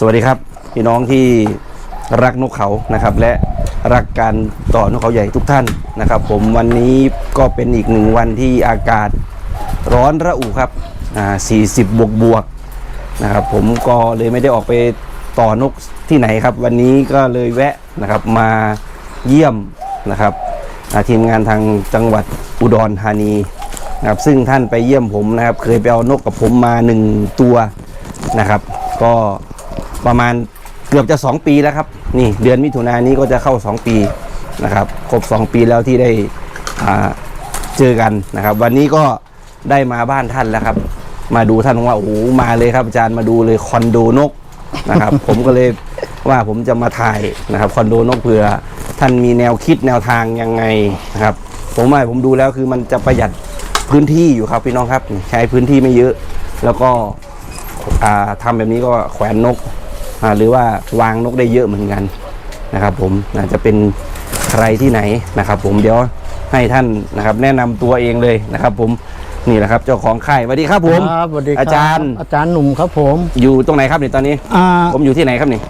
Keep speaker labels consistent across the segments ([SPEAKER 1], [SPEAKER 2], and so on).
[SPEAKER 1] สวัสดีครับ พี่น้องที่รักนกเขานะครับ และรักการต่อนกเขาใหญ่ทุกท่านนะครับ ผมวันนี้ก็เป็นอีกหนึ่งวันที่อากาศร้อนระอุครับอ่า40 บวกบวกนะครับ ผมก็เลยไม่ได้ออกไปต่อนกที่ไหนครับ วันนี้ก็เลยแวะนะครับมาเยี่ยมนะครับอ่าทีมงานทางจังหวัดอุดรธานีนะครับซึ่งท่านไปเยี่ยมผมนะครับ เคยไปเอานกกับผมมาหนึ่งตัวนะครับ ก็ ประมาณเกือบจะ 2 ปีแล้วครับ นี่เดือนมิถุนายนนี้ก็จะเข้า 2 ปีนะครับ ครบ 2 ปีแล้วที่ได้เจอกันนะครับ วันนี้ก็ได้มาบ้านท่านแล้วครับ มาดูท่านว่าโอ้โหมาเลยครับอาจารย์มาดูเลยคอนโดนกนะครับ ผมก็เลยว่าผมจะมาถ่ายนะครับคอนโดนกเผื่อท่านมีแนวคิดแนวทางยังไงนะครับ ผมว่าผมดูแล้วคือมันจะประหยัดพื้นที่อยู่ครับพี่น้องครับ ใช้พื้นที่ไม่เยอะ แล้วก็อ่าทำแบบนี้ก็แขวนนก หรือว่าวางนกได้เยอะเหมือนกันนะครับ ผมอาจจะเป็นใครที่ไหนนะครับ ผมเดี๋ยวให้ท่านนะครับ แนะนำตัวเองเลยนะครับ ผมนี่แหละครับเจ้าของค่ายสวัสดีครับผม
[SPEAKER 2] ครับสวัสดีครับ
[SPEAKER 1] อาจารย์
[SPEAKER 2] อาจารย์หนุ่มครับผม
[SPEAKER 1] อยู่ตรงไหนครับเนี่ยตอนนี้
[SPEAKER 2] อ่า
[SPEAKER 1] ผมอยู่ที่ไหนครับนี่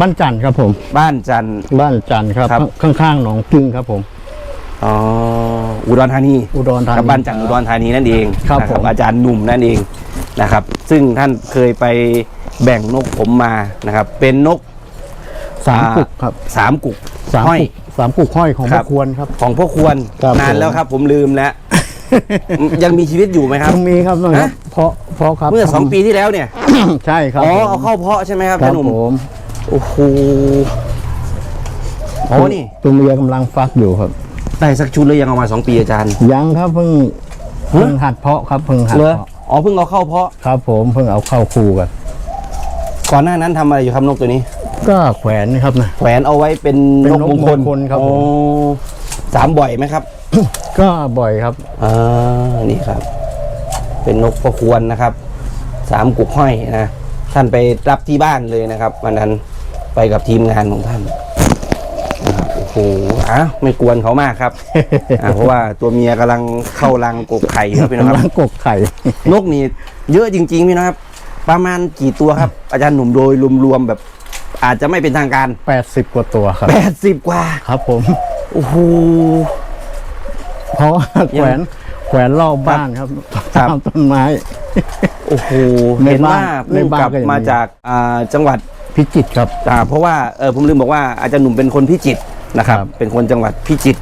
[SPEAKER 2] บ้านจันทร์ครับผม
[SPEAKER 1] บ้านจันทร์
[SPEAKER 2] บ้านจันทร์ครับ
[SPEAKER 1] ครับ
[SPEAKER 2] ข้างๆหนองพึ่งครับผม
[SPEAKER 1] อ๋ออุดรธานี
[SPEAKER 2] อุดรธานี
[SPEAKER 1] ครับบ้านจันทร์อุดรธานีนั่นเอง
[SPEAKER 2] ครับ
[SPEAKER 1] นะ
[SPEAKER 2] ผม
[SPEAKER 1] อาจารย์หนุ่มนั่นเองนะครับ ซึ่งท่านเคยไป แบ่งนกผมมานะครับ เป็นนก
[SPEAKER 2] สามกุกครับ
[SPEAKER 1] สามกุก
[SPEAKER 2] สาม
[SPEAKER 1] ห้อย
[SPEAKER 2] กุกสามกุกห้อยของ
[SPEAKER 1] ครั
[SPEAKER 2] พ่อบควรครับ
[SPEAKER 1] ของพ่อควร
[SPEAKER 2] ครับ
[SPEAKER 1] นาน
[SPEAKER 2] ผม
[SPEAKER 1] แล้วครับ ผมลืมแล้ว ยังมีชีวิตอยู่ไหมครับ
[SPEAKER 2] ต้องมีครับต้องครั
[SPEAKER 1] ฮะ
[SPEAKER 2] บเพราะเพราะครับ
[SPEAKER 1] เมื่อสองปีที่แล้วเนี่ย
[SPEAKER 2] ใช่ครับ
[SPEAKER 1] อ๋อ
[SPEAKER 2] ผม
[SPEAKER 1] เอาเข้าเพาะใช่ไหมครับ
[SPEAKER 2] ครั
[SPEAKER 1] ท่า
[SPEAKER 2] บ
[SPEAKER 1] นหนุ่ม
[SPEAKER 2] ผม
[SPEAKER 1] โอ้โหโอ้นี่
[SPEAKER 2] ตัวเมียกำลังฟักอยู่ครับ
[SPEAKER 1] ได้สักชุดเลยยังเอามาสองปีอาจารย์
[SPEAKER 2] ยังครับเพิ่งเพิ่งหัดเพาะครับเพิ่งหัด
[SPEAKER 1] เหรอ
[SPEAKER 2] เพาะ
[SPEAKER 1] อ๋อเพิ่งเอาเข้าเพาะ
[SPEAKER 2] ครับผมเพิ่งเอาเข้าคูกัน
[SPEAKER 1] ก่อนหน้านั้นทำอะไรอยู่ครับนกตัวนี้
[SPEAKER 2] ก็แขวนนะครับนะ
[SPEAKER 1] แขวนเอาไว้เป็น
[SPEAKER 2] เป็น
[SPEAKER 1] น
[SPEAKER 2] น
[SPEAKER 1] ก
[SPEAKER 2] ก
[SPEAKER 1] มงคล
[SPEAKER 2] มงคลครับผม
[SPEAKER 1] โอ้สามบ่อยไหมครับ
[SPEAKER 2] ก็บ่อยครับ
[SPEAKER 1] อ่านี่ครับ เป็นนกพ่อควรนะครับ สามกุกห้อยนะ ท่านไปรับที่บ้านเลยนะครับ วันนั้นไปกับทีมงานของท่านนะครับโอ้โหอะไม่กวนเขามากครับอะเพราะว่าตัวเมียกำลังเข้ารังกกไข่ครับพี่น้องค
[SPEAKER 2] กำลั
[SPEAKER 1] รับ
[SPEAKER 2] งกกไข่
[SPEAKER 1] นกนี่เยอะจริงๆพี่น้องครับ ประมาณกี่ตัวครับ อาจารย์หนุ่มโดยรวมๆแบบ อาจจะไม่เป็นทางการ
[SPEAKER 2] 80 กว่าตัวครับ
[SPEAKER 1] 80 กว่า
[SPEAKER 2] ครับผม
[SPEAKER 1] โอ้โห
[SPEAKER 2] เพราะว่าแขวนแขวนรอบบ้านครับ
[SPEAKER 1] ครับ
[SPEAKER 2] ตามต้นไม้
[SPEAKER 1] โอ้โห
[SPEAKER 2] ใน
[SPEAKER 1] เห็น
[SPEAKER 2] บ้า
[SPEAKER 1] ว่าน
[SPEAKER 2] ใน
[SPEAKER 1] ผู้
[SPEAKER 2] บ้าน
[SPEAKER 1] กลับ
[SPEAKER 2] ก็อย่างนี้
[SPEAKER 1] มาจากอ่าจังหวัด
[SPEAKER 2] พิจิตรครับ
[SPEAKER 1] อ่าเพราะว่าเออผมลืมบอกว่าอาจารย์หนุ่มเป็นคนพิจิตรนะครับ
[SPEAKER 2] ครับ
[SPEAKER 1] เป็นคนจังหวัดพิจิตร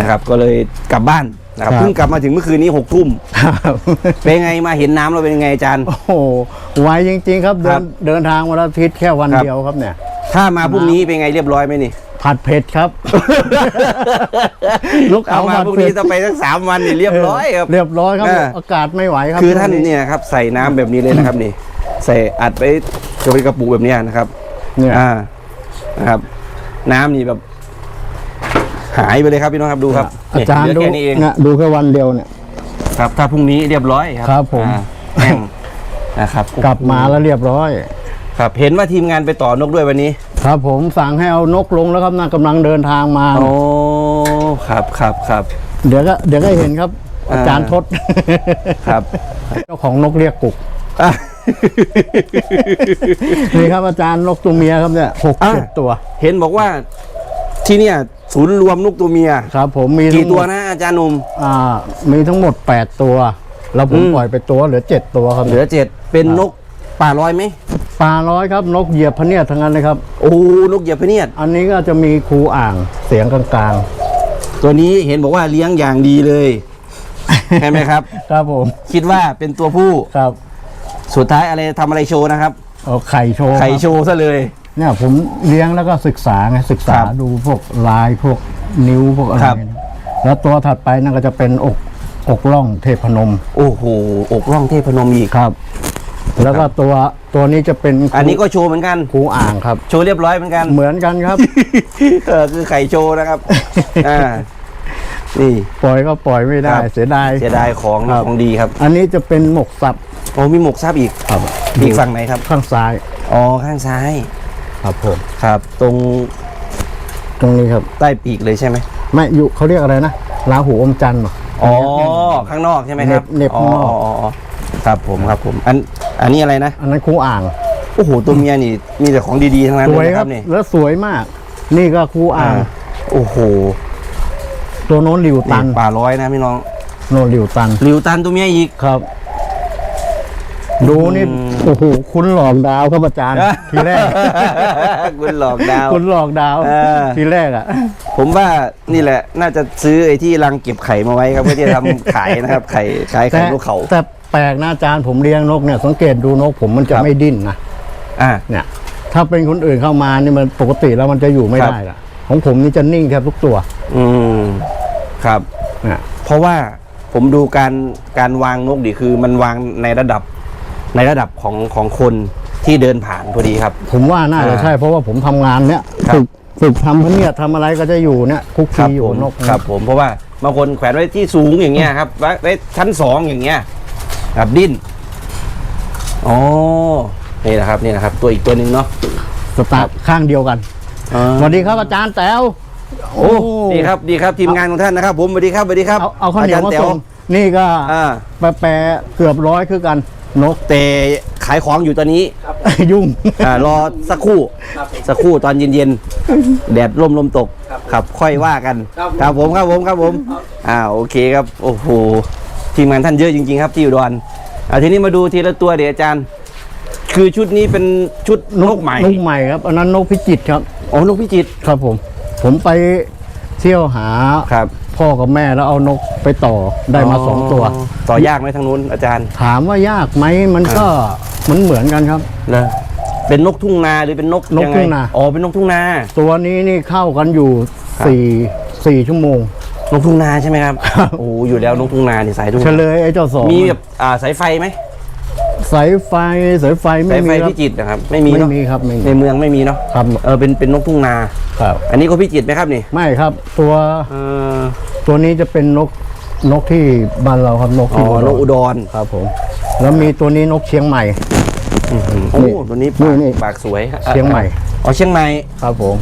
[SPEAKER 1] นะครับ ก็เลยกลับบ้าน นะครับ
[SPEAKER 2] ครับ
[SPEAKER 1] เพิ่งกลับมาถึงเมื่อคืนนี้หกทุ่ม
[SPEAKER 2] ครับ
[SPEAKER 1] เป็นไงมาเห็นน้ำเราเป็นยังไงอาจารย์
[SPEAKER 2] โอ้โหไวจริง ๆ ครับเดิ
[SPEAKER 1] ครั
[SPEAKER 2] น
[SPEAKER 1] บ
[SPEAKER 2] เดินทางวันอาทิตย์แค่วัน
[SPEAKER 1] ครับ
[SPEAKER 2] เดียวครับเนี่ย
[SPEAKER 1] ถ้ามาพรุ่งนี้เป็นไงเรียบร้อยไหมนี่
[SPEAKER 2] ผัดเผ็ดครับลูก
[SPEAKER 1] เอา
[SPEAKER 2] เอา
[SPEAKER 1] มา
[SPEAKER 2] ผัด
[SPEAKER 1] พรุ่ง
[SPEAKER 2] เผ็
[SPEAKER 1] นี้
[SPEAKER 2] ด
[SPEAKER 1] จะไปสักสามวันนี่เรียบร้อยครับ
[SPEAKER 2] เรียบร้อยครับ
[SPEAKER 1] เออ
[SPEAKER 2] อากาศไม่ไหวครับ
[SPEAKER 1] คือท่าน
[SPEAKER 2] ช่วง
[SPEAKER 1] เนี่ยครับใส่น้ำแบบนี้เลยนะครับนี่ ใส่อัดไปกระปุกกระปุกแบบเนี้ยนะครับ
[SPEAKER 2] เนี่ย
[SPEAKER 1] อ่านะครับ น้ำนี่แบบ หายไปเลยครับพี่น้องครับดูครับ
[SPEAKER 2] อาจารย์
[SPEAKER 1] เหลื
[SPEAKER 2] ดู
[SPEAKER 1] แค่นี้เอง
[SPEAKER 2] เนี่ยดูแค่วันเดียวเนี่ย
[SPEAKER 1] ครับ ถ้าพรุ่งนี้เรียบร้อยครับ
[SPEAKER 2] ครับผม
[SPEAKER 1] อ่าแห้งนะครับ
[SPEAKER 2] กลับมาแล้วเรียบร้อย
[SPEAKER 1] ครับเห็นว่าทีมงานไปต่อนกด้วยวันนี้
[SPEAKER 2] ครับผมสั่งให้เอานกลงแล้วครับนะกำลังเดินทางมา
[SPEAKER 1] โอ้ครับครับครับ
[SPEAKER 2] เดี๋ยวก็เดี๋ยวก็เห็นครับ
[SPEAKER 1] อ่า
[SPEAKER 2] อาจารย์ทศ
[SPEAKER 1] ครับ
[SPEAKER 2] เจ้าของนกเรียกกุก
[SPEAKER 1] อะ
[SPEAKER 2] นี่ครับอาจารย์นกตัวเมียครับเนี่ยหก
[SPEAKER 1] อ่า
[SPEAKER 2] เจ็ดตัว
[SPEAKER 1] เห็นบอกว่าที่เนี่ย ศูนย์รวมนกตัวเมีย
[SPEAKER 2] ครับ ผมมี
[SPEAKER 1] กี่
[SPEAKER 2] ทั้งหม
[SPEAKER 1] ตัว
[SPEAKER 2] ด
[SPEAKER 1] นะอาจารย์หนุ่ม
[SPEAKER 2] อ่า มีทั้งหมด 8 ตัว แล้วผม
[SPEAKER 1] อืม
[SPEAKER 2] ปล่อยไปตัวเหลือ 7 ตัวครับ
[SPEAKER 1] เหลือเจ็ดเป็นนกป่าลอยไหม
[SPEAKER 2] ปลาร้อยครับนกเหยียบพะเนียดทั้งนั้นเลยครับ
[SPEAKER 1] โอ้โหนกเหยียบพะเนียด
[SPEAKER 2] อันนี้ก็จะมีครูอ่างเสียงกลาง
[SPEAKER 1] ตัวนี้เห็นบอกว่าเลี้ยงอย่างดีเลยใช่ไหมครับ
[SPEAKER 2] ๆครับผม
[SPEAKER 1] คิดว่าเป็นตัวผู้
[SPEAKER 2] ครับ
[SPEAKER 1] สุดท้ายอะไรทำอะไรโชว์นะครับ
[SPEAKER 2] เอาไข่โชว์
[SPEAKER 1] ไข่
[SPEAKER 2] ครับ
[SPEAKER 1] โชว์ซะเลย
[SPEAKER 2] เนี่ยผมเลี้ยงแล้วก็ศึกษาไงศึกษา
[SPEAKER 1] ครับ
[SPEAKER 2] ดูพวกลายพวกนิ้วพวกอะไร
[SPEAKER 1] ครับ
[SPEAKER 2] เนี่ยแล้วตัวถัดไปนั่นก็จะเป็นอกอกล่องเทพนม
[SPEAKER 1] โอ้โหอกร่องเทพนมอีก
[SPEAKER 2] ครับ แล้วก็ตัวตัวนี้จะเป็น
[SPEAKER 1] อันนี้ก็โชว์เหมือนกัน
[SPEAKER 2] ครูอ่างครับ
[SPEAKER 1] โชว์เรียบร้อยเหมือนกัน
[SPEAKER 2] เหมือนกันครับ
[SPEAKER 1] เออคือไข่โชว์นะครับ อ่า นี่
[SPEAKER 2] ปล่อยก็ปล่อยไม่ได้
[SPEAKER 1] ครับ
[SPEAKER 2] เสียดาย
[SPEAKER 1] เสียดายของ
[SPEAKER 2] ครับ
[SPEAKER 1] ของดีครับ
[SPEAKER 2] อันนี้จะเป็นหมกสับ
[SPEAKER 1] โอ้มีหมกซับอีก
[SPEAKER 2] ครับ
[SPEAKER 1] อีกฝั่งไหนครับ
[SPEAKER 2] ข้างซ้าย
[SPEAKER 1] อ๋อ ข้างซ้าย
[SPEAKER 2] ครับผม
[SPEAKER 1] ครับ ตรง
[SPEAKER 2] ตรงนี้ครับ
[SPEAKER 1] ใต้ปีกเลยใช่ไหม
[SPEAKER 2] ไม่อยู่เขาเรียกอะไรนะลาหูอมจันทร์เหรอ
[SPEAKER 1] อ๋อ ข้างนอกใช่ไหมครับ
[SPEAKER 2] เหน็บเหน็บข้างนอก
[SPEAKER 1] อ๋อครับผมครับผม อัน อันนี้อะไรนะ
[SPEAKER 2] อันนั้นครูอ่าง
[SPEAKER 1] โอ้โห ตัวเมียนี่ มีแต่ของดีๆ ทั้งนั้น
[SPEAKER 2] ส
[SPEAKER 1] เล
[SPEAKER 2] วย
[SPEAKER 1] ยนะ
[SPEAKER 2] ค
[SPEAKER 1] ค
[SPEAKER 2] รั
[SPEAKER 1] รั
[SPEAKER 2] บบ
[SPEAKER 1] นี่
[SPEAKER 2] แล้วสวยมาก นี่ก็ครูอ่าง
[SPEAKER 1] โอ้โห
[SPEAKER 2] ตัวโน้นหลิวตัน
[SPEAKER 1] นี่ป่าร้อยนะพี่น้อง
[SPEAKER 2] โน้นหลิวตัน
[SPEAKER 1] ริวตันตัวเมียอีก
[SPEAKER 2] ครับ ดูนี่
[SPEAKER 1] อืม
[SPEAKER 2] โอ้โหคุณหลอกดาวครับอาจารย์ ทีแรก
[SPEAKER 1] คุณหลอกดาว
[SPEAKER 2] คุณหลอกดาว
[SPEAKER 1] เออ
[SPEAKER 2] ทีแรกอะ
[SPEAKER 1] ผมว่านี่แหละ น่าจะซื้อไอ้ที่รังเก็บไข่มาไว้ครับเพื่อที่จะทำขายนะครับไข่ขายไข่
[SPEAKER 2] แต่
[SPEAKER 1] นกเขา
[SPEAKER 2] แต่แปลกนะอาจารย์ผมเลี้ยงนกเนี่ยสังเกตดูนกผมมันจะ
[SPEAKER 1] ครับ
[SPEAKER 2] ไม่ดิ้นนะ
[SPEAKER 1] อ่า
[SPEAKER 2] เนี่ย ถ้าเป็นคนอื่นเข้ามานี่มันปกติแล้วมันจะอยู่ไม่
[SPEAKER 1] ครับ
[SPEAKER 2] ได้ละของผมนี่จะนิ่งแทบทุกตัว
[SPEAKER 1] อืมครับ
[SPEAKER 2] เนี่ย
[SPEAKER 1] เพราะว่าผมดูการการวางนกดิคือมันวางในระดับ ในระดับของของคนที่เดินผ่านพอดีครับ
[SPEAKER 2] ผมว่าน่าจะ
[SPEAKER 1] อ่า
[SPEAKER 2] ใช่ เพราะว่าผมทำงานเนี่ย
[SPEAKER 1] ครับ
[SPEAKER 2] ฝึกฝึกทำพะเนี่ยทำอะไรก็จะอยู่เนี่ยคุก
[SPEAKER 1] ครั
[SPEAKER 2] คี
[SPEAKER 1] บ
[SPEAKER 2] อยู่
[SPEAKER 1] ผม
[SPEAKER 2] กับนก
[SPEAKER 1] ครับ ผมเพราะว่าบางคนแขวนไว้ที่สูงอย่างเงี้ยครับไว้ไว้ชั้นสองอย่างเงี้ยแบบดิ้นอ๋อนี่นะครับนี่นะครับ ตัวอีกตัวหนึ่งเนาะ
[SPEAKER 2] สตาร์ทข้างเดียวกัน
[SPEAKER 1] อ่า
[SPEAKER 2] สวัสดีครับอาจารย์แต๋ว
[SPEAKER 1] โอ้ดีครับดีครับทีมงานของท่านนะครับ ผมสวัสดีครับสวัสดีครับ
[SPEAKER 2] เอาเอาข้าวเหนียว
[SPEAKER 1] จร
[SPEAKER 2] มา
[SPEAKER 1] แต๋
[SPEAKER 2] ส่งนี่ก็
[SPEAKER 1] อ่า
[SPEAKER 2] แปรแปรเกือบร้อยคือกัน นก
[SPEAKER 1] แต่ขายของอยู่ตอนนี้
[SPEAKER 2] ยุ่ง
[SPEAKER 1] อ่ารอสักครู่สักครู่ตอนเย็นๆ แดดร่มลมตกครับค่อยว่ากันครับผมครับผมครับผมอ่าโอเคครับโอ้โหทีมงานท่านเยอะจริงๆ ครับที่อุดรอ่าทีนี้มาดูทีละตัวเดี๋ยวอาจารย์ คือชุดนี้เป็นชุดนกใหม่
[SPEAKER 2] นกใหม่ครับ อันนั้นนกพิจิตรครับ
[SPEAKER 1] อ๋อนกพิจิตร
[SPEAKER 2] ครับผม ผมไปเที่ยวหา
[SPEAKER 1] ครับ
[SPEAKER 2] พ่อกับแม่แล้วเอานกไปต่อได้มาสองตัว
[SPEAKER 1] ต่อยากไหมทางนู้นอาจารย์
[SPEAKER 2] ถามว่ายากไหมมันก็มันเหมือนกันครับ
[SPEAKER 1] นะเป็นนกทุ่งนาหรือเป็นนก
[SPEAKER 2] นก
[SPEAKER 1] ยังไง
[SPEAKER 2] ทุ่งนา
[SPEAKER 1] อ๋อเป็นนกทุ่งนา
[SPEAKER 2] ตัวนี้นี่เข้ากันอยู่
[SPEAKER 1] ครับ
[SPEAKER 2] สี่สี่ชั่วโมง
[SPEAKER 1] นกทุ่งนาใช่ไหมครับโอ้อยู่แล้วนกทุ่งนานี่สายทุ่ง
[SPEAKER 2] เฉ
[SPEAKER 1] นา
[SPEAKER 2] ลยไอ้เจ้าสอง
[SPEAKER 1] มีแบบอ่าสายไฟไหม
[SPEAKER 2] สายไฟสายไฟไม่
[SPEAKER 1] สายไฟ
[SPEAKER 2] มีครับ
[SPEAKER 1] พิจิตรนะครับ ไม่มี
[SPEAKER 2] ไม่
[SPEAKER 1] เนาะ
[SPEAKER 2] มีครับไม่มี
[SPEAKER 1] ในเมืองไม่มีเนาะ
[SPEAKER 2] ครับ
[SPEAKER 1] เออเป็นเป็นนกทุ่งนา
[SPEAKER 2] ครับ
[SPEAKER 1] อันนี้ก็พิจิตรไหมครับนี่
[SPEAKER 2] ไม่ครับ ตัว
[SPEAKER 1] เออ
[SPEAKER 2] ตัวนี้จะเป็นนกนกที่บ้านเราครับนก
[SPEAKER 1] อ๋
[SPEAKER 2] ที่
[SPEAKER 1] อน
[SPEAKER 2] อุ
[SPEAKER 1] กอุ
[SPEAKER 2] ดร
[SPEAKER 1] ดร
[SPEAKER 2] ครับผม แล้วมีตัวนี้นกเชียงใหม่
[SPEAKER 1] โอ้ตัวนี้ปาก
[SPEAKER 2] นี่
[SPEAKER 1] ปากสวย
[SPEAKER 2] เชียงใหม่
[SPEAKER 1] อ๋อเชียงใหม่
[SPEAKER 2] ครับผม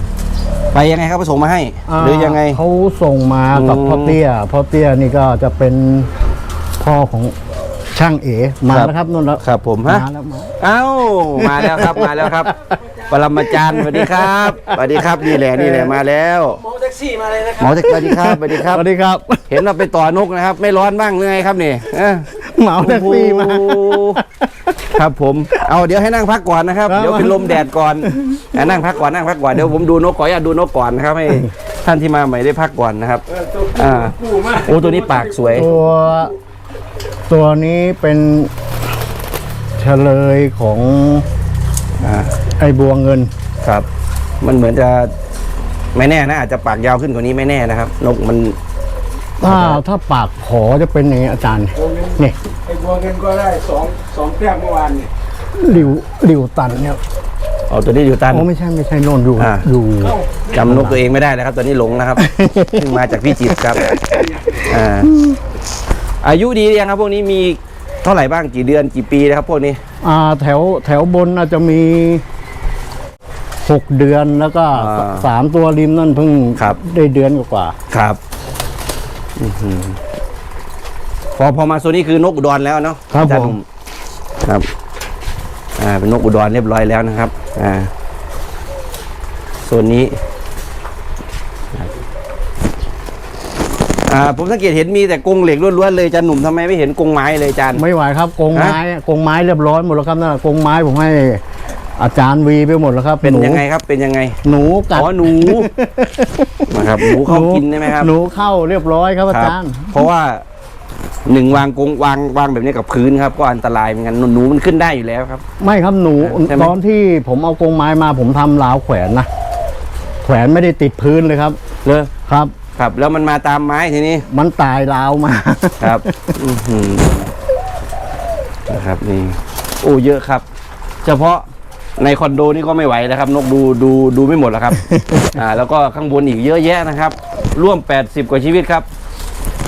[SPEAKER 1] ไปยังไงครับผสมมาให้ หรือยังไง
[SPEAKER 2] เขาส่งมากับ
[SPEAKER 1] อืม
[SPEAKER 2] พ่อเตี้ยพ่อเตี้ยนี่ก็จะเป็นพ่อของ ช่างเอ๋มา
[SPEAKER 1] ครับ
[SPEAKER 2] แล้วครับนู่นแล้ว
[SPEAKER 1] ครับผมฮะ
[SPEAKER 2] มาแล้วมา
[SPEAKER 1] เอ้ามาแล้วครับมาแล้วครับ ปรมาจารย์สวัสดีครับสวัสดีครับนี่แหละนี่แหละมาแล้ว
[SPEAKER 3] หมอแท็กซี่มาเลยนะค
[SPEAKER 1] หม
[SPEAKER 3] รับ
[SPEAKER 1] อสวัสดีครับสวัสดีครับ
[SPEAKER 2] สวัสดีครับ
[SPEAKER 1] เห็นเราไปต่อนกนะครับ ไม่ร้อนบ้างหรือไงครับนี่เอ้อ
[SPEAKER 2] เหมาแท็กซี่มา
[SPEAKER 1] โอ้โหครับผม เอาเดี๋ยวให้นั่งพักก่อนนะครับ
[SPEAKER 2] ครับ
[SPEAKER 1] เดี๋ยวเป็นลมแดดก่อนอะนั่งพักก่อนนั่งพักก่อน เดี๋ยวผมดูนกขออนุญาตดูนกก่อนนะครับให้ท่านที่มาใหม่ได้พักก่อนนะครับ อ่า โอ้ตัวนี้ปากสวย
[SPEAKER 2] ตัวตัวนี้เป็นเฉลยของ
[SPEAKER 1] อ่า
[SPEAKER 2] ไอ้บัวเงิน
[SPEAKER 1] ครับ มันเหมือนจะไม่แน่นะอาจจะปากยาวขึ้นกว่านี้ไม่แน่นะครับ นกมัน
[SPEAKER 2] ถ้าถ้าปากขอจะเป็นอย่างนี้อาจารย์นี่
[SPEAKER 3] ไอ้บัวเงินก็ได้สองสองแต้มเมื่อวานนี่
[SPEAKER 2] หลิวหลิวตันเนี่ย
[SPEAKER 1] เอาตัวนี้อยู่ตัน
[SPEAKER 2] โอ้ไม่ใช่ไม่ใช่โน่นอยู่
[SPEAKER 1] อ่า
[SPEAKER 2] อยู่
[SPEAKER 1] จำนกตัวเองไม่ได้แล้วครับตอนนี้หลงนะครับเพิ่งมาจากพิจิตรครับอ่า อายุดีหรือยังครับพวกนี้มีเท่าไหร่บ้างกี่เดือนกี่ปีนะครับพวกนี้
[SPEAKER 2] อ่าแถวแถวบนอาจจะมีหกเดือนแล้วก็
[SPEAKER 1] อ่า
[SPEAKER 2] สามตัวริมนั่นเพิ่ง
[SPEAKER 1] ครับ
[SPEAKER 2] ได้เดือนกว่า
[SPEAKER 1] ครับอื้อหือพอพอมาโซนนี้คือนกอุดรแล้วเนาะ
[SPEAKER 2] ครับ
[SPEAKER 1] อาจาย์
[SPEAKER 2] ผม
[SPEAKER 1] หนุ่ครับอ่าเป็นนกอุดรเรียบร้อยแล้วนะครับอ่าโซนนี้ อ่าผมสังเกตเห็นมีแต่กรงเหล็กล้วนๆเลยอาจารย์หนุ่มทำไมไม่เห็นกรงไม้เลยอาจารย์
[SPEAKER 2] ไม่ไหวครับกรงไม้กรงไม้เรียบร้อยหมดแล้วครับนั่นน่ะกรงไม้ผมให้อาจารย์วีไปหมดแล้วครับ
[SPEAKER 1] เป็น
[SPEAKER 2] ห
[SPEAKER 1] ยังไงครับเป็นยังไง
[SPEAKER 2] หนูกัด
[SPEAKER 1] อ๋อหนู นะครับหนูเข้ากินได้ไหมครับ
[SPEAKER 2] หนูเข้าเรียบร้อยครับอา
[SPEAKER 1] ครับ
[SPEAKER 2] จารย์
[SPEAKER 1] เพราะว่าหนึ่งวางกรงวางวางแบบนี้กับพื้นครับ ก็อันตรายเหมือนกันหนูหนูมันขึ้นได้อยู่แล้วครับ
[SPEAKER 2] ไม่ครับหนู
[SPEAKER 1] ใช่ไหม
[SPEAKER 2] ตอนที่ผมเอากรงไม้มาผมทำราวแขวนนะแขวนไม่ได้ติดพื้นเลยครับ
[SPEAKER 1] เลย
[SPEAKER 2] ครับ
[SPEAKER 1] ครับ แล้วมันมาตามไม้ทีนี้
[SPEAKER 2] มันตายราวมา
[SPEAKER 1] ครับอื้อหือนะครับนี่โอ้เยอะครับ เฉพาะในคอนโดนี่ก็ไม่ไหวแล้วครับ นกดูดูดูไม่หมดแล้วครับ อ่า แล้วก็ข้างบนอีกเยอะแยะนะครับ ร่วม 80 กว่าชีวิตครับ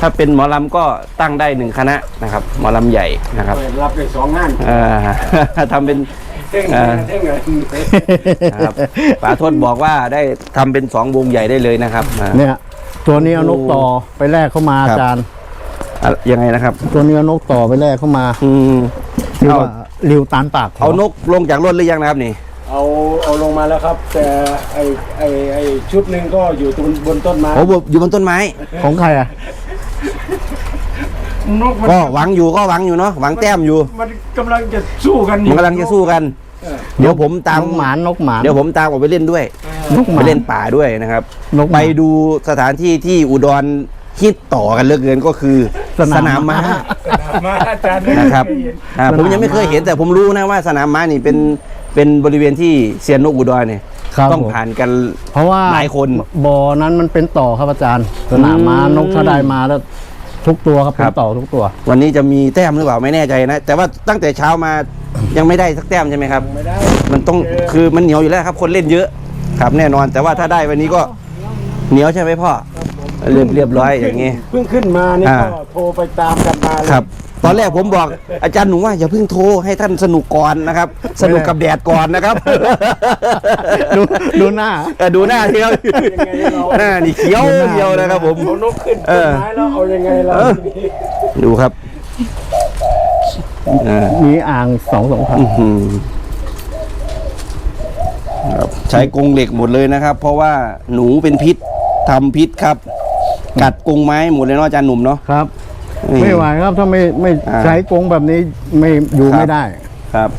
[SPEAKER 1] ถ้าเป็นหมอลำก็ตั้งได้หนึ่งคณะนะครับ หมอลำใหญ่นะครับ
[SPEAKER 3] เปิดรับได้สองงาน
[SPEAKER 1] อ่า ทำเป็น
[SPEAKER 3] เท่ง
[SPEAKER 1] อ่า
[SPEAKER 3] เท่งเลย
[SPEAKER 1] นะครับป๋าทศบอกว่าได้ทำเป็นสองวงใหญ่ได้เลยนะครับอ่า
[SPEAKER 2] เนี่ย ตัวนี้เอานกต่อไปแลกเข้ามา
[SPEAKER 1] ครับ
[SPEAKER 2] อาจารย์
[SPEAKER 1] อะยังไงนะครับ
[SPEAKER 2] ตัวนี้เอานกต่อไปแลกเข้ามา
[SPEAKER 1] อืม
[SPEAKER 2] ที่
[SPEAKER 1] เอา
[SPEAKER 2] ว่าริวตานปาก
[SPEAKER 1] เอานกลงจากรถหรือยังนะครับนี่
[SPEAKER 3] เอาเอาลงมาแล้วครับ แต่ไอไอไอชุดหนึ่งก็อยู่ตรงบนต้นไม้
[SPEAKER 1] โอ้อยู่บนต้นไม้
[SPEAKER 2] ของใครอะ
[SPEAKER 3] นกมัน
[SPEAKER 1] ก็หวังอยู่ก็หวังอยู่เนาะหวังแต้มอยู่
[SPEAKER 3] มันกำลังจะสู้กันอ
[SPEAKER 1] มันกำลังจะสู้กัน
[SPEAKER 3] เออ
[SPEAKER 1] เดี๋ยวผมตาม
[SPEAKER 2] นกหมานนกหมาน
[SPEAKER 1] เดี๋ยวผมตามออกไปเล่นด้วย
[SPEAKER 2] นกห
[SPEAKER 1] ไป
[SPEAKER 2] มาน
[SPEAKER 1] เล่นป่าด้วยนะครับ
[SPEAKER 2] นกห
[SPEAKER 1] ไป
[SPEAKER 2] มาน
[SPEAKER 1] ดูสถานที่ที่อุดรฮิตต่อกันเหลือเกินก็คือ
[SPEAKER 2] สนาม
[SPEAKER 1] สนามม้า
[SPEAKER 3] มาอาจารย์
[SPEAKER 1] นะครับ
[SPEAKER 3] ไม่เห็น
[SPEAKER 1] อ่าผมยังไม่เคยเห็นแต่ผมรู้นะว่าสนามม้านี่เป็นเป็นบริเวณที่เซียนนกอุดรเนี่ย
[SPEAKER 2] ครับ
[SPEAKER 1] ต้อง
[SPEAKER 2] ผม
[SPEAKER 1] ผ่านกัน
[SPEAKER 2] เพราะว่า
[SPEAKER 1] หลายคน
[SPEAKER 2] บ่อนั้นมันเป็นต่อครับอาจารย์ สนามม้า
[SPEAKER 1] อืม
[SPEAKER 2] นกถ้าได้มาแล้ว ทุกตัวครับ
[SPEAKER 1] ค
[SPEAKER 2] เป็
[SPEAKER 1] รั
[SPEAKER 2] น
[SPEAKER 1] บ
[SPEAKER 2] ต่อทุกตัว
[SPEAKER 1] วันนี้จะมีแต้มหรือเปล่าไม่แน่ใจนะ แต่ว่าตั้งแต่เช้ามายังไม่ได้สักแต้มใช่ไหมครับ
[SPEAKER 3] ไม่ได้
[SPEAKER 1] มันต้องคือมันเหนียวอยู่แล้วครับ คนเล่นเยอะครับแน่นอน แต่ว่าถ้าได้วันนี้ก็เหนียวใช่ไหมพ่อเรียบเรียบร้อยอย่างงี้
[SPEAKER 3] เพิ่งขึ้นมานี่
[SPEAKER 1] อ่า
[SPEAKER 3] ก็โทรไปตามกันมาเลย
[SPEAKER 1] ครับ ตอนแรกผมบอกอาจารย์หนูว่าอย่าเพิ่งโทรให้ท่านสนุกก่อนนะครับ สนุกกับแดดก่อนนะครับ
[SPEAKER 2] ดูดูหน้า
[SPEAKER 1] เออดูหน้าที่ครับ
[SPEAKER 3] ยังไงเรา
[SPEAKER 1] หน้านี่เขียวเดียวนะครับ ผม
[SPEAKER 3] เอานกขึ้น
[SPEAKER 1] เอ
[SPEAKER 3] ต้น
[SPEAKER 1] อ
[SPEAKER 3] ไม้แล้วเอายังไงเรา
[SPEAKER 1] เออดูครับอ่า
[SPEAKER 2] มีอ่างสองสองพัน
[SPEAKER 1] อื้อหือครับใช้กรงเหล็กหมดเลยนะครับ เพราะว่าหนูเป็นพิษทำพิษครับ กัดกรงไม้หมดเลยเนาะอาจารย์หนุ่มเนาะ
[SPEAKER 2] ครับ
[SPEAKER 1] นี่
[SPEAKER 2] ไม่ไหวครับถ้าไม่ไม่
[SPEAKER 1] อ่า
[SPEAKER 2] ใช้กรงแบบนี้ไม่อยู่
[SPEAKER 1] ครับ
[SPEAKER 2] ไม่ได้
[SPEAKER 1] ครับ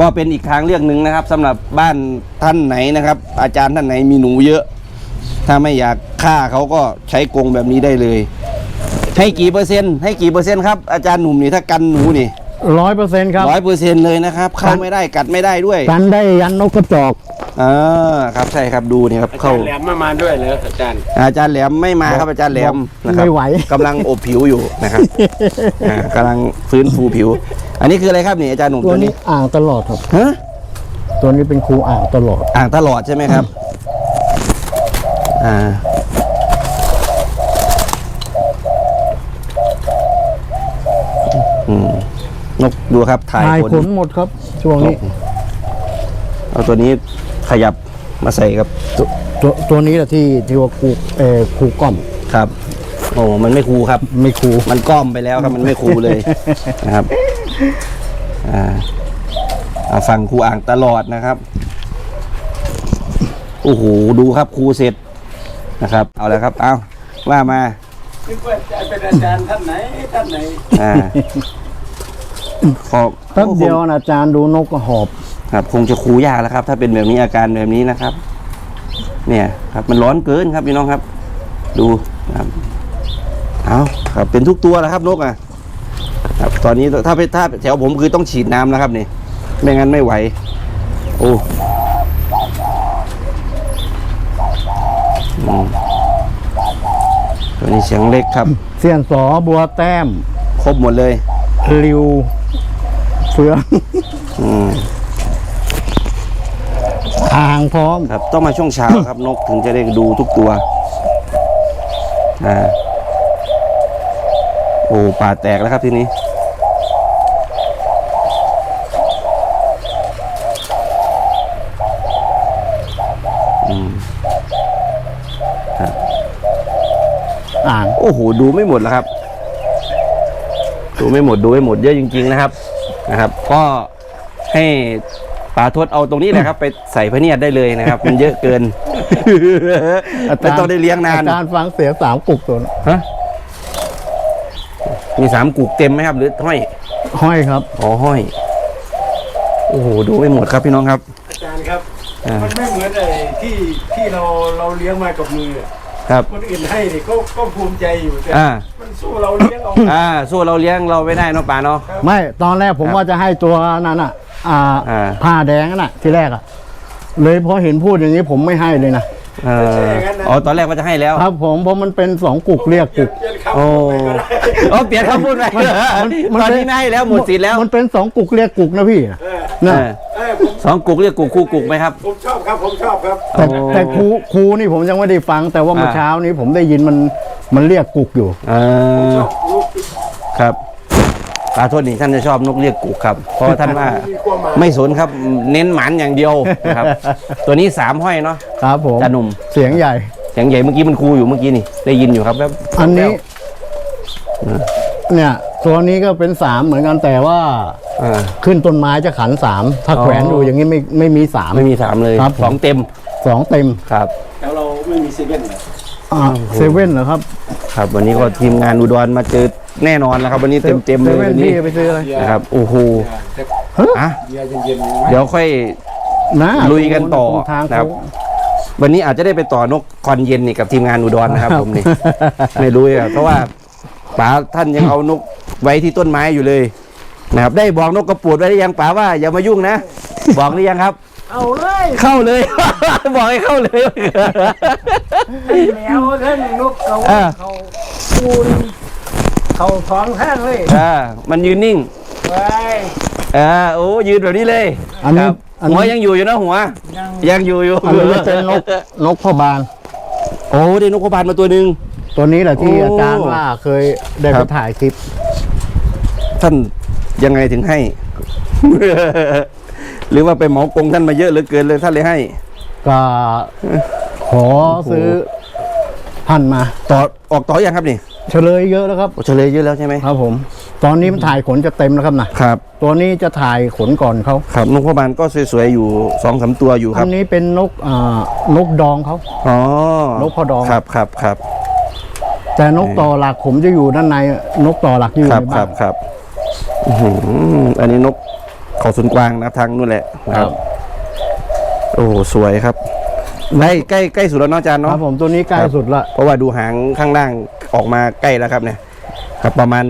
[SPEAKER 1] ก็เป็นอีกทางเลือกหนึ่งนะครับสำหรับบ้านท่านไหนนะครับ อาจารย์ท่านไหนมีหนูเยอะ ถ้าไม่อยากฆ่าเขาก็ใช้กรงแบบนี้ได้เลย ให้กี่เปอร์เซ็นต์ให้กี่เปอร์เซ็นต์ครับอาจารย์หนุ่มนี่ถ้ากันหนูนี่
[SPEAKER 2] ร้อยเปอร์เซ็นต์ครับ
[SPEAKER 1] ร้อยเปอร์เซ็นต์เลยนะครับเข้าไม่ได้กัดไม่ได้ด้วย
[SPEAKER 2] กันได้ยันนกกระจอก
[SPEAKER 1] อ่าครับใช่ครับดูนี่ครับ
[SPEAKER 3] อาจา
[SPEAKER 1] เข้าร
[SPEAKER 3] ย์แหลมมามาด้วยเหรออาจารย์
[SPEAKER 1] อาจารย์แหลมไม่มาครับอาจารย์แหลมนะครับ
[SPEAKER 2] ไม่ไหว
[SPEAKER 1] กำลังอบผิวอยู่นะครับอ่ากำลังฟื้นฟูผิว อันนี้คืออะไรครับนี่อาจารย์หนุ่ม
[SPEAKER 2] ตั
[SPEAKER 1] ตัวว
[SPEAKER 2] นี้
[SPEAKER 1] นี้
[SPEAKER 2] อ่างตลอดครับ
[SPEAKER 1] ฮะ
[SPEAKER 2] ตัวนี้เป็นครูอ่างตลอด
[SPEAKER 1] อ่างตลอดใช่ไหมครับอ่าอืมนกดูครับถ่าย
[SPEAKER 2] ถ่าย
[SPEAKER 1] ขน
[SPEAKER 2] ขนหมดครับ ช่วงนี้
[SPEAKER 1] เอาตัวนี้ ขยับมาใส่ครับ
[SPEAKER 2] ตัวตัวตัวนี้แหละที่ที่ว่าครูเออครูก้อม
[SPEAKER 1] ครับ โอ้มันไม่คูครับ
[SPEAKER 2] ไม่ครู
[SPEAKER 1] มันก้อมไปแล้วครับ มันไม่คูเลยนะครับอ่าอ่าฟังครูอ่างตลอดนะครับโอ้โหดูครับครูเสร็จนะครับ เอาแล้วครับเอาว่ามา
[SPEAKER 3] นึกว่าจะเป็นอาจารย์ท่านไหนท่านไหน
[SPEAKER 1] อ่าขอบ
[SPEAKER 2] แป๊บเดียวนะอาจารย์ดูนกก็หอบ
[SPEAKER 1] ครับคงจะคูยากแล้วครับ ถ้าเป็นแบบนี้อาการแบบนี้นะครับ เนี่ยครับมันร้อนเกินครับพี่น้องครับ ดูนะครับเอาครับเป็นทุกตัวแล้วครับนกอะครับตอนนี้ถ้าไปถ้าแถวผมคือต้องฉีดน้ำแล้วครับนี่ไม่งั้นไม่ไหว โอ้อืมตัวนี้เสียงเล็กครับ
[SPEAKER 2] เสียนสอบัวแต้ม
[SPEAKER 1] ครบหมดเลย
[SPEAKER 2] ริวเฟือง
[SPEAKER 1] อืม
[SPEAKER 2] ทางพร้อม
[SPEAKER 1] ครับ ต้องมาช่วงเช้าครับ นกถึงจะได้ดูทุกตัวอ่าโอ้ป่าแตกแล้วครับทีนี้อืมครับ
[SPEAKER 2] อ่าง
[SPEAKER 1] โอ้โหดูไม่หมดแล้วครับ ดูไม่หมดดูไม่หมดเยอะจริง ๆ นะครับนะครับ ก็ให้ ป่าทศเอาตรงนี้แหละครับ ไปใส่พะเนียดได้เลยนะครับ มันเยอะเกินไม่ต้องได้เลี้ยงนาน
[SPEAKER 2] อาจารย์ฟังเสียงสามกุกตัวนะ
[SPEAKER 1] ฮะมีสามกุกเต็มไหมครับ หรือห้อย
[SPEAKER 2] ห้อยครับ
[SPEAKER 1] อ๋อห้อย โอ้โหดูไม่หมดครับพี่น้องครับ
[SPEAKER 3] อาจารย์ครับ
[SPEAKER 1] อ่ามั
[SPEAKER 3] มันไม่เหมือนไอ้ที่ที่เราเราเลี้ยงมากับมืออะ
[SPEAKER 1] ครับ
[SPEAKER 3] คนอื่นให้นี่ก็ก็ภูมิใจอยู่แต่
[SPEAKER 1] อ่า
[SPEAKER 3] มันสู้เราเลี้ยงเอา
[SPEAKER 1] อ่าสู้เราเลี้ยงเราไม่ได้เนาะป่าเนาะ
[SPEAKER 2] ไม่ตอนแรกผม
[SPEAKER 1] ครับ
[SPEAKER 2] ว่าจะให้ตัวนั้นอะ อ่า
[SPEAKER 1] อ่า
[SPEAKER 2] ผ้าแดงนั่นน่ะที่แรกอะ เลยพอเห็นพูดอย่างนี้ผมไม่ให้เลยนะ
[SPEAKER 1] เอออ๋อตอนแรกว่าจะให้แล้ว
[SPEAKER 2] ครับผมเพราะมันเป็นสองกุกเรียก
[SPEAKER 3] เปลี่
[SPEAKER 2] กุ
[SPEAKER 3] ยน
[SPEAKER 2] ก
[SPEAKER 3] เปลี่ยนคำ
[SPEAKER 1] โอ้
[SPEAKER 3] ไปก็ได้
[SPEAKER 1] อ๋อเปลี่ยนคำพูดไป
[SPEAKER 2] มันมัน
[SPEAKER 1] ตอนนี้ไม่ให้แล้วหมดสิทธิ์แล้ว
[SPEAKER 2] มันเป็นสองกุกเรียกกุกนะพี่นะ
[SPEAKER 3] เออ
[SPEAKER 2] นะ
[SPEAKER 1] เออ
[SPEAKER 3] เออผม
[SPEAKER 1] สองกุกเรียกกุกคู่กุกไหมครับ
[SPEAKER 3] ผมชอบครับผมชอบครับ
[SPEAKER 2] แต่
[SPEAKER 1] โอ้
[SPEAKER 2] แต่ครูครูนี่ผมยังไม่ได้ฟัง แต่ว่าเมื่อ
[SPEAKER 1] อ่า
[SPEAKER 2] เช้านี้ผมได้ยินมันมันเรียกกุกอยู่
[SPEAKER 1] เออ
[SPEAKER 3] ชอบลูก
[SPEAKER 1] ครับ ปลาโทษนี่ท่านจะชอบนกเรียกกุกครับ เพราะว่าท่านว่า
[SPEAKER 3] มีความหมาย
[SPEAKER 1] ไม่สนครับเน้นหมันอย่างเดียวนะครับ ตัวนี้สามห้อยเนาะ
[SPEAKER 2] ครับผม
[SPEAKER 1] จาหนุ่ม
[SPEAKER 2] เสียงใหญ่
[SPEAKER 1] เสียงใหญ่เมื่อกี้มันคูอยู่เมื่อกี้นี่ได้ยินอยู่ครับแล้ว
[SPEAKER 2] อันนี้ เนี่ยตัวนี้ก็เป็นสามเหมือนกันแต่ว่า
[SPEAKER 1] อ่า
[SPEAKER 2] ขึ้นต้นไม้จะขันสามถ้า
[SPEAKER 1] อ๋อ
[SPEAKER 2] แขวนอยู่อย่างนี้ไม่ไม่มีสาม
[SPEAKER 1] ไม่มีสามเลย
[SPEAKER 2] ครับผม
[SPEAKER 1] สองเต็ม
[SPEAKER 2] สองเต็ม
[SPEAKER 1] ครับ
[SPEAKER 3] แล้วเราไม่มีเซเว่นเหรอ
[SPEAKER 2] อ่าเซเว่นเหรอครับ
[SPEAKER 1] ครับ วันนี้ก็ทีมงานอุดรมาเจอ แน่นอนแล้วครับ วันนี้เต็มเต็มๆเลย
[SPEAKER 2] เซเว่น
[SPEAKER 1] วันนี้
[SPEAKER 2] พี่ไปซื้ออะไร
[SPEAKER 1] นะครับโอ้โหอะ
[SPEAKER 3] เบียร์เย็นๆ
[SPEAKER 1] เดี๋ยวค่อย
[SPEAKER 2] นะ
[SPEAKER 1] ลุยกันต่อ
[SPEAKER 2] ตรงทาง
[SPEAKER 1] นะครับ
[SPEAKER 2] โง
[SPEAKER 1] วันนี้อาจจะได้ไปต่อนกคอนเย็นนี่กับทีมงานอุดรนะครับ ผมนี่ ไม่รู้อะเพราะว่าป๋าท่านยังเอานกไว้ที่ต้นไม้อยู่เลยนะครับ ได้บอกนกกระปูดไว้หรือยังป๋าว่าอย่ามายุ่งนะ บอกหรือยังครับ
[SPEAKER 3] เอาเลย
[SPEAKER 1] เข้าเลย บอกให้เข้าเลย
[SPEAKER 3] แมวเท่านนกเขา
[SPEAKER 1] อ่า
[SPEAKER 3] เขาปูน เขาท้องแห้งเลย
[SPEAKER 1] อ่ามันยืนนิ่ง
[SPEAKER 3] ไป
[SPEAKER 1] อ่าโอ้ยืนแบบนี้เลย
[SPEAKER 2] อันนี้
[SPEAKER 1] ครับ
[SPEAKER 2] อัน
[SPEAKER 1] หัว
[SPEAKER 2] นี้
[SPEAKER 1] ยังอยู่อยู่นะหัว
[SPEAKER 3] ยัง
[SPEAKER 1] ยังอยู่อยู่
[SPEAKER 2] อันนี้เป็นนกนกพ่อบาน
[SPEAKER 1] โอ้ได้นกกระบาลมาตัวหนึ่ง
[SPEAKER 2] ตัวนี้แหละที่
[SPEAKER 1] โอ้
[SPEAKER 2] อาจารย์ว่าเคยได้
[SPEAKER 1] ค
[SPEAKER 2] ไป
[SPEAKER 1] รับ
[SPEAKER 2] ถ่ายคลิป
[SPEAKER 1] ท่านยังไงถึงให้ หรือว่าไปเหมากงท่านมาเยอะเหลือเกินเลยท่านเลยให้
[SPEAKER 2] ก็ขอซื้อพันธุ์มา
[SPEAKER 1] ต่อออกต่ออยังครับนี่
[SPEAKER 2] เฉลยเยอะแล้วครับ
[SPEAKER 1] โอ้เฉลยเยอะแล้วใช่ไหม
[SPEAKER 2] ครับผม ตอนนี้มันถ่ายขนจะเต็มแล้วครับนะครับ ตัวนี้จะถ่ายขนก่อนเขา
[SPEAKER 1] ครับนกกระบาลก็สวยๆอยู่สองสามตัวอยู่ค
[SPEAKER 2] อั
[SPEAKER 1] รับ
[SPEAKER 2] นนี้เป็นนกอ่านกดองเขา
[SPEAKER 1] อ๋อน
[SPEAKER 2] กพ่อดอง
[SPEAKER 1] ครับครับครับ
[SPEAKER 2] แต่นกต่อหลักผมจะอยู่ด้านในนกต่อหลักอยู่
[SPEAKER 1] ครับ
[SPEAKER 2] ใน
[SPEAKER 1] ค
[SPEAKER 2] บ้า
[SPEAKER 1] รั
[SPEAKER 2] น
[SPEAKER 1] บครับอื้อหืออันนี้นกเขาสุนกวางนะทางนู่นแหละนะค
[SPEAKER 2] ครั
[SPEAKER 1] รับ
[SPEAKER 2] บ
[SPEAKER 1] โอ้สวยครับใกล้ใกล้ใกล้สุดแล้วเนาะอาจารย์
[SPEAKER 2] ครั
[SPEAKER 1] เนาะ
[SPEAKER 2] บผมตัวนี้ใกล้
[SPEAKER 1] ครับ
[SPEAKER 2] สุดละ
[SPEAKER 1] เพราะว่าดูหางข้างล่าง ออกมาใกล้แล้วครับเนี่ยครับประมาณ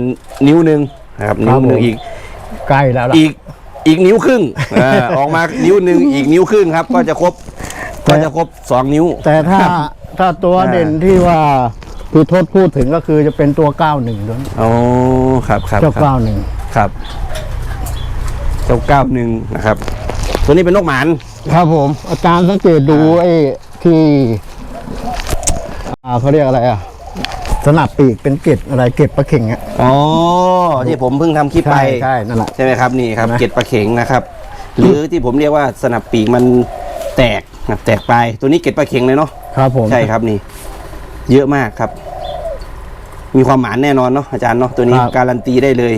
[SPEAKER 1] นิ้วหนึ่งนะครับนิ้วหนึ่งอีก
[SPEAKER 2] ใกล้แล้วล่ะ
[SPEAKER 1] อีกอีกนิ้วครึ่งอ่าออกมานิ้วหนึ่งอีกนิ้วครึ่งครับ ก็จะครบ
[SPEAKER 2] แต่
[SPEAKER 1] ก็จะครบสองนิ้ว
[SPEAKER 2] แต่ถ้าถ้าตัว
[SPEAKER 1] อ่า
[SPEAKER 2] เด่นที่ว่าคือโทษพูดถึงก็คือจะเป็นตัว91ด้วย
[SPEAKER 1] อ๋อครับครับ
[SPEAKER 2] เจ้า
[SPEAKER 1] ครับ
[SPEAKER 2] 91
[SPEAKER 1] ครับเจ้าเก้าหนึ่งนะครับ ตัวนี้เป็นนกหมาน
[SPEAKER 2] ครับผม อาจารย์สังเกตดูไอ้ที่ อ่าเขาเรียกอะไรอะ สนับปีกเป็นเกล็ดอะไรเกล็ดปลาเข่งอะ
[SPEAKER 1] อ๋อที่ผมเพิ่งทำคลิปไป
[SPEAKER 2] ใช่ใช่นั่นแหละ
[SPEAKER 1] ใช่ไหมครับนี่ครับ
[SPEAKER 2] เห็นไหม
[SPEAKER 1] เกล็ดปลาเข็งนะครับ หรือที่ผมเรียกว่าสนับปีกมันแตกนะครับแตกปลายตัวนี้เกล็ดปลาเข็งเลยเนาะ
[SPEAKER 2] ครับผม
[SPEAKER 1] ใช่ครับนี่ เยอะมากครับ มีความหมานแน่นอนเนาะอาจารย์เนาะตัวนี้การันตีได้เลย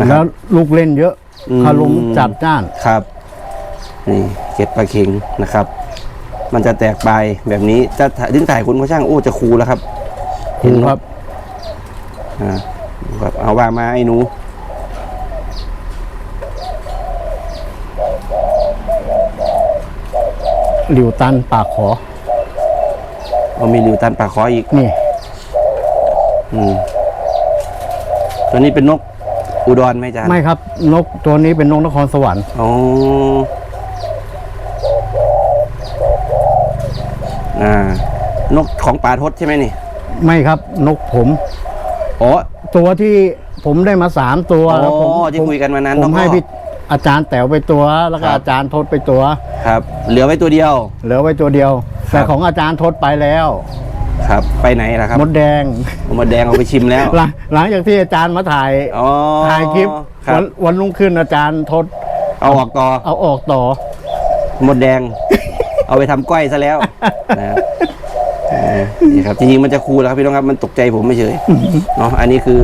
[SPEAKER 1] นะค
[SPEAKER 2] แล้
[SPEAKER 1] รั
[SPEAKER 2] ว
[SPEAKER 1] บ
[SPEAKER 2] ลูกเล่นเยอะ
[SPEAKER 1] อืม
[SPEAKER 2] คารมจัดจ้าน
[SPEAKER 1] ครับนี่เกล็ดปลาเข็งนะครับ มันจะแตกปลายแบบนี้จะถึงถ่ายคุณก็ช่างโอ้จะคูแล้วครับ
[SPEAKER 2] ครูครับ
[SPEAKER 1] อ่าดูครับเอาว่ามาไอ้หนู
[SPEAKER 2] หลิวตันปากขอ
[SPEAKER 1] เอามีริวตันปากคออีก
[SPEAKER 2] นี่
[SPEAKER 1] อืมตัวนี้เป็นนกอุดรไหมอาจารย์
[SPEAKER 2] ไม่ครับ นกตัวนี้เป็นนกนครสวรรค์
[SPEAKER 1] อ๋ออ่านกของป่าทศใช่ไหมนี่
[SPEAKER 2] ไม่ครับนกผม
[SPEAKER 1] อ๋อ
[SPEAKER 2] ตัวที่ผมได้มาสามตัว
[SPEAKER 1] อ๋อ
[SPEAKER 2] แล้วผม
[SPEAKER 1] ที่คุยกันวันนั้น
[SPEAKER 2] ผม
[SPEAKER 1] นก
[SPEAKER 2] ให้พี่อาจารย์แต๋วไปตัว แล้วก็
[SPEAKER 1] ครับ
[SPEAKER 2] อาจารย์ทศไปตัว
[SPEAKER 1] ครับ เหลือไว้ตัวเดียว
[SPEAKER 2] เหลือไว้ตัวเดียว
[SPEAKER 1] ครับ
[SPEAKER 2] แต่ของอาจารย์ทศไปแล้ว
[SPEAKER 1] ครับ ไปไหนล่ะครับ
[SPEAKER 2] มดแดง
[SPEAKER 1] เอามาแดงเอาไปชิมแล้ว
[SPEAKER 2] หลังหลังจากที่อาจารย์มาถ่าย
[SPEAKER 1] อ๋อ
[SPEAKER 2] ถ่ายคลิป
[SPEAKER 1] ครั
[SPEAKER 2] วั
[SPEAKER 1] บ
[SPEAKER 2] นวันรุ่งขึ้นอาจารย์ทศ
[SPEAKER 1] เอาออกต่อ
[SPEAKER 2] เอาออกต่อ
[SPEAKER 1] หมดแดง เอาไปทำก้อยซะแล้วนะครับเออ นี่ครับจริงๆมันจะคูลแล้วครับพี่น้องครับมันตกใจผมไม่เฉยเนาะอันนี้คือ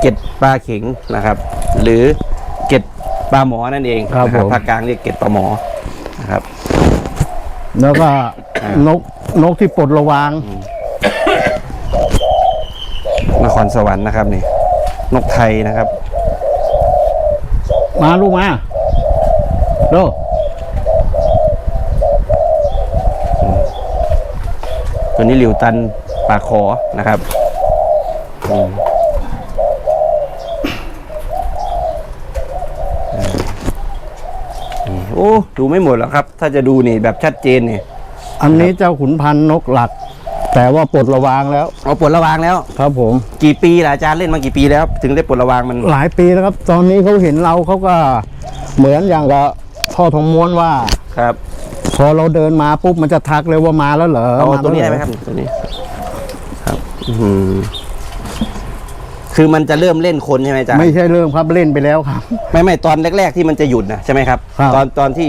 [SPEAKER 1] เกล็ดปลาเข็งนะครับ หรือเกล็ดปลาหมอนั่นเอง
[SPEAKER 2] ครับ
[SPEAKER 1] นะ
[SPEAKER 2] ผม
[SPEAKER 1] ภาคกลางเรียกเกล็ดปลาหมอนะครับ
[SPEAKER 2] แล้วก็นกนกที่ปลดระวาง
[SPEAKER 1] นครสวรรค์นะครับนี่ นกไทยนะครับ
[SPEAKER 2] มาลูกมาโล
[SPEAKER 1] ตัวนี้หลิวตันปากขอนะครับอืมนี่โอ้ดูไม่หมดหรอกครับ ถ้าจะดูนี่แบบชัดเจนนี่
[SPEAKER 2] อันนี้เจ้าขุนพันธุ์นกหลัก แต่ว่าปลดระวางแล้ว
[SPEAKER 1] เอาปลดระวางแล้ว
[SPEAKER 2] ครับผม
[SPEAKER 1] กี่ปีล่ะอาจารย์เล่นมากี่ปีแล้ว ถึงได้ปลดระวางมัน
[SPEAKER 2] หลายปีแล้วครับ ตอนนี้เขาเห็นเราเขาก็เหมือนอย่างกับพ่อทองม้วนว่า
[SPEAKER 1] ครับ
[SPEAKER 2] พอเราเดินมาปุ๊บมันจะทักเลยว่ามาแล้วเหรอ
[SPEAKER 1] เอา
[SPEAKER 2] มา
[SPEAKER 1] ตัวนี้
[SPEAKER 2] แล้
[SPEAKER 1] ได้
[SPEAKER 2] ว
[SPEAKER 1] ไหม
[SPEAKER 2] เหอ
[SPEAKER 1] ครับตัวนี้ ครับอื้อหือคือมันจะเริ่มเล่นคนใช่ไหมอาจารย์
[SPEAKER 2] ไม่ใช่เริ่มครับเล่นไปแล้วครับ
[SPEAKER 1] ไม่ไม่ตอนแรก ๆ ที่มันจะหยุดนะใช่ไหมครับ
[SPEAKER 2] ครับ
[SPEAKER 1] ตอนตอนที่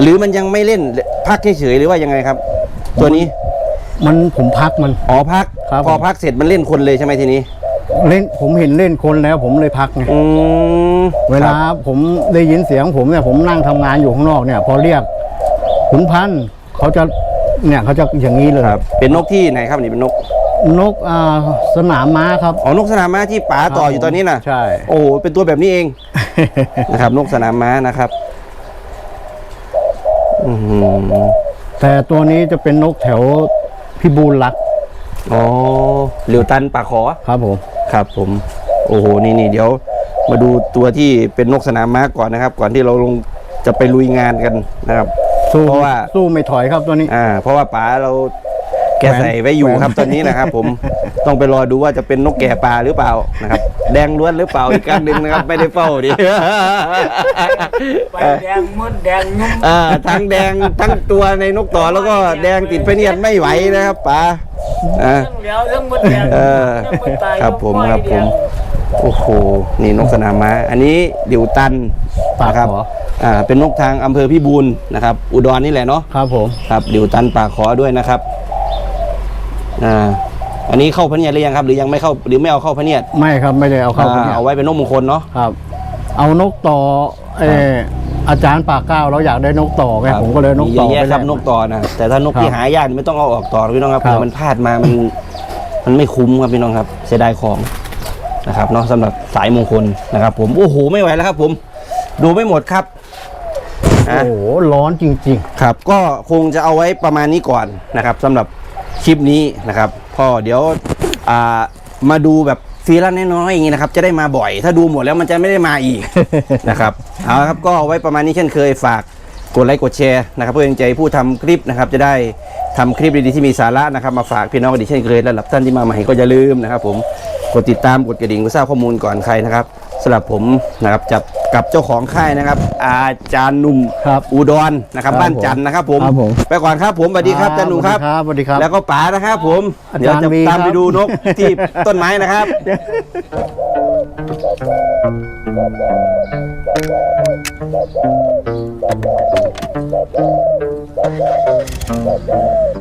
[SPEAKER 1] หรือมันยังไม่เล่นพักเฉยๆหรือว่ายังไงครับ ตัวนี้
[SPEAKER 2] มันผมพักมัน
[SPEAKER 1] อ๋อพัก
[SPEAKER 2] ครับ
[SPEAKER 1] พอ
[SPEAKER 2] ผม
[SPEAKER 1] พักเสร็จมันเล่นคนเลยใช่ไหมทีนี้
[SPEAKER 2] เล่นผมเห็นเล่นคนแล้ว ผมเลยพักไง
[SPEAKER 1] อืม
[SPEAKER 2] เวลา
[SPEAKER 1] ครับ
[SPEAKER 2] ผมได้ยินเสียงผมเนี่ยผมนั่งทำงานอยู่ข้างนอกเนี่ย พอเรียก ขุนพันธุ์เขาจะเนี่ยเขาจะอย่างนี้เลย
[SPEAKER 1] ครับ เป็นนกที่ไหนครับนี่เป็นนก
[SPEAKER 2] นกอ่าสนามม้าครับ
[SPEAKER 1] อ๋อนกสนามม้าที่ป๋าต่ออยู่ตอนนี้นะ
[SPEAKER 2] ใช่
[SPEAKER 1] โอ้โหเป็นตัวแบบนี้เอง นะครับ นกสนามม้านะครับอือหือ
[SPEAKER 2] แต่ตัวนี้จะเป็นนกแถวพิบูลรักษ์
[SPEAKER 1] อ๋อเหลียวตันปากขอ
[SPEAKER 2] ครับผม
[SPEAKER 1] ครับผม โอ้โห นี่นี่เดี๋ยว มาดูตัวที่เป็นนกสนามม้าก่อนนะครับ ก่อนที่เราลงจะไปลุยงานกันนะครับ
[SPEAKER 2] สู้
[SPEAKER 1] เพราะว่า
[SPEAKER 2] สู้ไม่ถอยครับตัวนี้
[SPEAKER 1] อ่า เพราะว่าป๋าเราแก
[SPEAKER 2] แหวน
[SPEAKER 1] ใส่ไว้อยู่
[SPEAKER 2] แหวน
[SPEAKER 1] ครับตอนนี้นะครับ ผมต้องไปรอดูว่าจะเป็นนกแก่ป่าหรือเปล่านะครับ แดงล้วนหรือเปล่าอีกการหนึ่งนะครับ ไม่ได้เฝ้าดิ
[SPEAKER 3] ไปแดงมดแดงนุ่ม
[SPEAKER 1] อ่าทั้งแดงทั้งตัวในนกต่อแล้วก็แดงติดไปเนียนไม่ไหวนะครับป๋าอ่า
[SPEAKER 3] ทั้งเหลียวทั้งมดแดง
[SPEAKER 1] เออ
[SPEAKER 3] ทั้งมดตาย
[SPEAKER 1] ครับผม
[SPEAKER 3] ทั้ง
[SPEAKER 1] ครับ
[SPEAKER 3] ไฟ
[SPEAKER 1] ผ
[SPEAKER 3] แด
[SPEAKER 1] ม
[SPEAKER 3] ง
[SPEAKER 1] โอ้โห นี่นกสนามม้า อันนี้ดิวตัน
[SPEAKER 2] ปาก
[SPEAKER 1] นะครั
[SPEAKER 2] ขอ
[SPEAKER 1] อ่า เป็นนกทางอำเภอพิบูลนะครับ อุดรนี่แหละเนาะ
[SPEAKER 2] ครับผม
[SPEAKER 1] ครับ ดิวตันปากขอด้วยนะครับ อ่า อันนี้เข้าพะเนียดหรือยังครับ หรือยังไม่เข้า หรือไม่เอาเข้าพะเนียด
[SPEAKER 2] ไม่ครับไม่ได้เอาเข้า
[SPEAKER 1] อ่า
[SPEAKER 2] เนี่ย
[SPEAKER 1] เอาไว้เป็นนกมงคลเนาะ
[SPEAKER 2] ครับ เอานกต่อเอออาจารย์ปากเก้าเราอยากได้นกต่อไง
[SPEAKER 1] ครับ
[SPEAKER 2] ผมก็เลยนก
[SPEAKER 1] มี
[SPEAKER 2] ต่อ
[SPEAKER 1] เยอะ
[SPEAKER 2] ไป
[SPEAKER 1] แยะครับ
[SPEAKER 2] แล
[SPEAKER 1] นกต่อนะแต่ถ้านกที่
[SPEAKER 2] ครับ
[SPEAKER 1] หายากนี่ไม่ต้องเอาออกต่อพี่น้องครับ
[SPEAKER 2] ครับ
[SPEAKER 1] เผื่อมันพลาดมามัน มันไม่คุ้มครับพี่น้องครับ เสียดายของ นะครับเนาะสำหรับสายมงคลนะครับ ผมโอ้โหไม่ไหวแล้วครับ ผมดูไม่หมดครับอะ
[SPEAKER 2] โอ้โหร้อนจริง
[SPEAKER 1] ครับ ก็คงจะเอาไว้ประมาณนี้ก่อนนะครับสำหรับคลิปนี้นะครับก็เดี๋ยวอ่ามาดูแบบฟรีแลนซ์น้อยๆอย่างนี้นะครับ จะได้มาบ่อย ถ้าดูหมดแล้วมันจะไม่ได้มาอีกนะครับเอาละครับก็เอาไว้ประมาณนี้เช่นเคยฝากกดไลค์กดแชร์นะครับเพื่อเป็นใจผู้ทำคลิปนะครับ จะได้ทำคลิปดีๆที่มีสาระนะครับ มาฝากพี่น้องกันอีกเช่นเคยและสำหรับท่านที่มาใหม่ก็อย่าลืมนะครับ ผม กดติดตามกดกระดิ่งเพื่อทราบข้อมูลก่อนใครนะครับสำหรับผมนะครับจับกับเจ้าของค่ายนะครับ อาจารย์หนุ่ม
[SPEAKER 2] ครับ
[SPEAKER 1] อุดรนะครับ
[SPEAKER 2] ครับ
[SPEAKER 1] บ้านจันทร์นะครับ ผม
[SPEAKER 2] ครับผม
[SPEAKER 1] ไปก่อนครับผมสวัส
[SPEAKER 2] ๆ
[SPEAKER 1] ดีครับอาจารย์หนุ่มครับ
[SPEAKER 2] สวัสดีครับ
[SPEAKER 1] แล้วก็ป๋านะครับผม
[SPEAKER 2] อา
[SPEAKER 1] เดี๋ยว
[SPEAKER 2] จารย์
[SPEAKER 1] จะ
[SPEAKER 2] วี
[SPEAKER 1] ตาม
[SPEAKER 2] ค
[SPEAKER 1] ไป
[SPEAKER 2] รับ
[SPEAKER 1] ดูนกที่ต้นไม้นะครับ
[SPEAKER 4] Thank you.